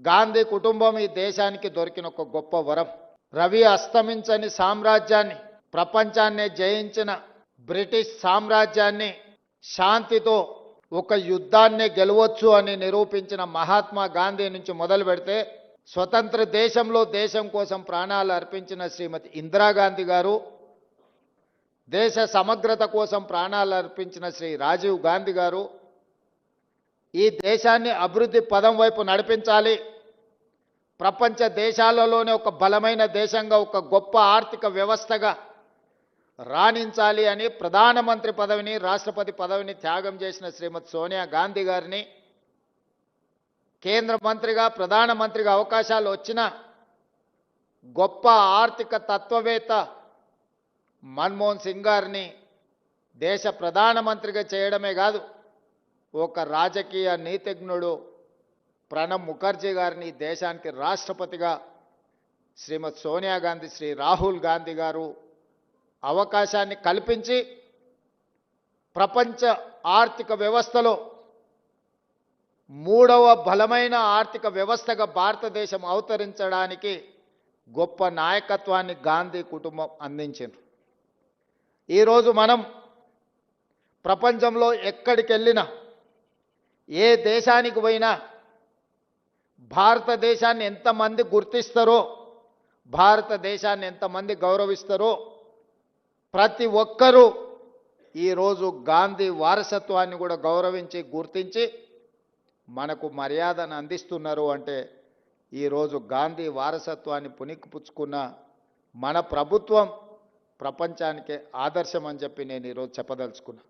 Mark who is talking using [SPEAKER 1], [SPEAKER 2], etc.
[SPEAKER 1] గాంధీ కుటుంబం ఈ దేశానికి దొరికిన ఒక గొప్ప వరం. రవి అస్తమించని సామ్రాజ్యాన్ని ప్రపంచాన్నే జయించిన బ్రిటిష్ సామ్రాజ్యాన్ని శాంతితో ఒక యుద్ధాన్నే గెలవచ్చు అని నిరూపించిన మహాత్మా గాంధీ నుంచి మొదలు పెడితే స్వతంత్ర దేశంలో దేశం కోసం ప్రాణాలు అర్పించిన శ్రీమతి ఇందిరాగాంధీ గారు దేశ సమగ్రత కోసం ప్రాణాలు అర్పించిన శ్రీ రాజీవ్ గాంధీ గారు ఈ దేశాన్ని అభివృద్ధి పదం వైపు నడిపించాలి. ప్రపంచ దేశాలలోనే ఒక బలమైన దేశంగా ఒక గొప్ప ఆర్థిక వ్యవస్థగా రాణించాలి అని ప్రధానమంత్రి పదవిని రాష్ట్రపతి పదవిని త్యాగం చేసిన శ్రీమతి సోనియా గాంధీ గారిని కేంద్ర మంత్రిగా ప్రధానమంత్రిగా అవకాశాలు వచ్చిన గొప్ప ఆర్థిక తత్వవేత్త మన్మోహన్ సింగ్ గారిని దేశ ప్రధానమంత్రిగా చేయడమే కాదు ఒక రాజకీయ నీతిజ్ఞుడు ప్రణబ్ ముఖర్జీ గారిని దేశానికి రాష్ట్రపతిగా శ్రీమతి సోనియా గాంధీ శ్రీ రాహుల్ గాంధీ గారు అవకాశాన్ని కల్పించి ప్రపంచ ఆర్థిక వ్యవస్థలో మూడవ బలమైన ఆర్థిక వ్యవస్థగా భారతదేశం అవతరించడానికి గొప్ప నాయకత్వాన్ని గాంధీ కుటుంబం అందించింది. ఈరోజు మనం ప్రపంచంలో ఎక్కడికి వెళ్ళినా ఏ దేశానికి పోయినా భారతదేశాన్ని ఎంతమంది గుర్తిస్తారో భారతదేశాన్ని ఎంతమంది గౌరవిస్తారో ప్రతి ఒక్కరూ ఈరోజు గాంధీ వారసత్వాన్ని కూడా గౌరవించి గుర్తించి మనకు మర్యాదను అందిస్తున్నారు అంటే ఈరోజు గాంధీ వారసత్వాన్ని పునికిపుచ్చుకున్న మన ప్రభుత్వం ప్రపంచానికే ఆదర్శం అని చెప్పి నేను ఈరోజు చెప్పదలుచుకున్నా.